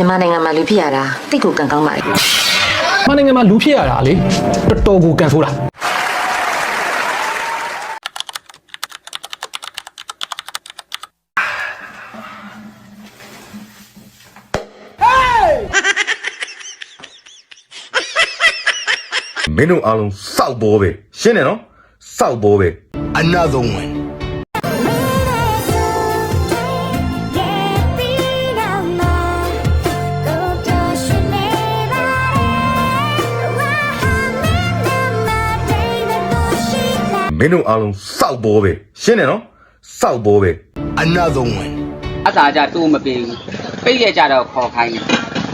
မြန်မာနိုင်ငံမှာလူဖြစ်ရတာတိတ်ကိုကံကောင်းပါလေ။မနိုင်ငံမှာလူဖြစ်ရတာလေတော်တော်ကိုကန်ဆိုးတာမင်းတို့အားလုံးစောက်ဘောပဲရှင်းတယ်နော်စောက်ဘောပဲ Another one. ။ မင်းတို့အားလုံးစောက်ဘောပဲရှင်းတယ်နော်စောက်ဘောပဲ Another one. အသာကြတိုးမပေးဘူးပိတ်ရကြတော့ခေါ်ခိုင်းတယ်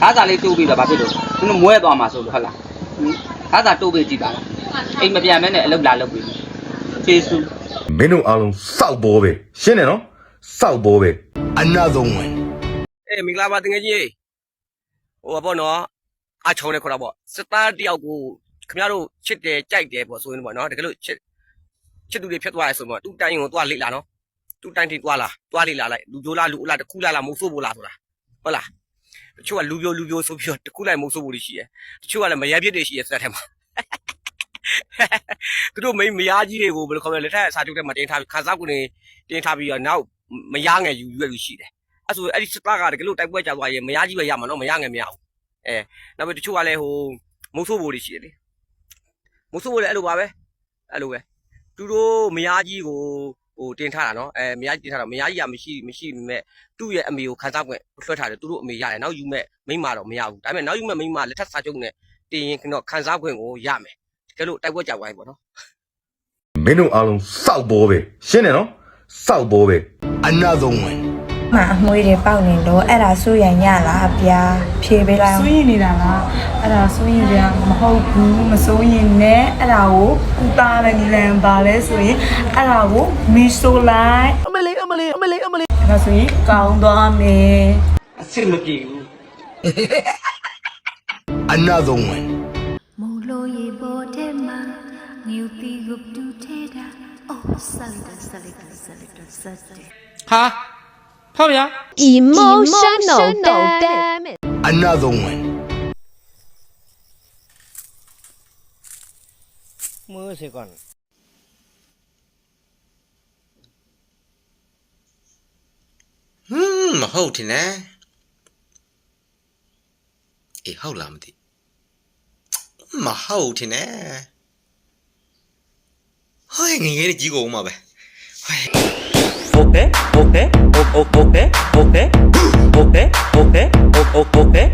အားသာလေးတိုးပြီးတော့ဘာဖြစ်လို့သူတို့မွဲသွားမှာဆိုလို့ဟုတ်လားဟင်အားသာတိုးပေးကြည့်ပါလားအိမ်မပြန်မဲနဲ့အလုပ်လာလုပ်ပြီးကျေးဇူး။မင်းတို့အားလုံးစောက်ဘောပဲရှင်းတယ်နော်စောက်ဘောပဲ Another one. အေးမင်္ဂလာပါတငယ်ကြီးဟိုပါပေါ့နော်အချောင်းနဲ့ခေါ်တာပေါ့စစ်သားတယောက်ကိုခင်ဗျားတို့ချစ်တယ်ကြိုက်တယ်ပေါ့ဆိုရင်ပေါ့နော်တကယ်လို့ချစ် ချစ်သူတွေဖြစ်သွားရဲဆိုတော့သူ့တိုင်းကိုသွားလေ့လာနော်သူ့တိုင်းထိသွားလာသွားလေ့လာလိုက်လူပြိုးလားလူအလားတစ်ခုလားလားမဟုတ်ဆိုးဖို့လားဆိုတာဟုတ်လားတချို့ကလူပြိုးလူပြိုးဆိုပြီးတော့တစ်ခုလိုက်မဟုတ်ဆိုးဖို့ရှိတယ်တချို့ကလည်းမရပြစ်တွေရှိရဲစက်ထဲမှာသူတို့မိန်းမယားကြီးတွေကိုဘယ်လိုခေါ်မလဲလက်ထက်စာချုပ်ထဲမှာတင်ထားပြီးခါစားကုန်နေတင်ထားပြီးတော့နောက်မယားငယ်ယူရွက်လူရှိတယ်အဲ့ဆိုအဲ့ဒီစစ်သားကတကယ်လို့တိုက်ပွဲကြသွားရင်မရကြီးပဲရမှာနော်မရငယ်မရဘူးအဲနောက်ပြီးတချို့ကလည်းဟိုမုတ်ဆိုးဘိုးတွေရှိတယ်လေမုတ်ဆိုးဘိုးလည်းအဲ့လိုပါပဲအဲ့လိုပဲ သူတို့မရကြီးကိုဟိုတင်ထားတာနော်အဲမရကြီးတင်ထားတာမရကြီးကမရှိမရှိမဲ့သူ့ရဲ့အမေကိုခန်းစားခွင့်လွှတ်ထားတယ်သူတို့အမေရတယ်နောက်ယူမဲ့မိန်းမတော့မရဘူးဒါပေမဲ့နောက်ယူမဲ့မိန်းမလက်ထပ်စာချုပ်နဲ့တင်ရင်တော့ခန်းစားခွင့်ကိုရမယ်တကယ်လို့တိုက်ပွဲကြသွားရင်ပေါ့နော်။မင်းတို့အားလုံးစောက်ဘောပဲရှင်းတယ်နော်စောက်ဘောပဲ Another one. မအမွေးတွေပေါက်နေတော့အဲ့ဒါစိုးရညလားဗျာဖြေပေးလိုက်အောင်စိုးရင်နေတာလားအဲ့ဒါစိုးရင်ကြမဟုတ်ဘူးမစိုးရင်နဲ့အဲ့ဒါကိုကုသတဲ့နီလန်ပါလဲဆိုရင်အဲ့ဒါကိုမီဆိုလိုက်အမလေးအမလေးအမလေးအမလေးအဲ့ဒါဆိုရင်ကောင်းသွားမယ်အစ်စ်မပြေဘူး Another one. မလို့ရေပေါ်တဲ့မှာငယူပီကိုတူထဲတာအိုးဆက်လိုက်တာ ဆက်လိုက်တာဆက်လိုက်တာဆက်တယ် ဟာဖောက်ဗျာ emotional damage Another one. มือสิก่อน ဟွန်းမဟုတ်ထင်နဲ့အေးဟုတ်လားမသိမဟုတ်ထင်နဲ့ဟိုင်းငယ်ငယ်ကြီးကုန်မှာပဲဟို 오페 오페 오페 오페 오페 오페 오페 오페 오페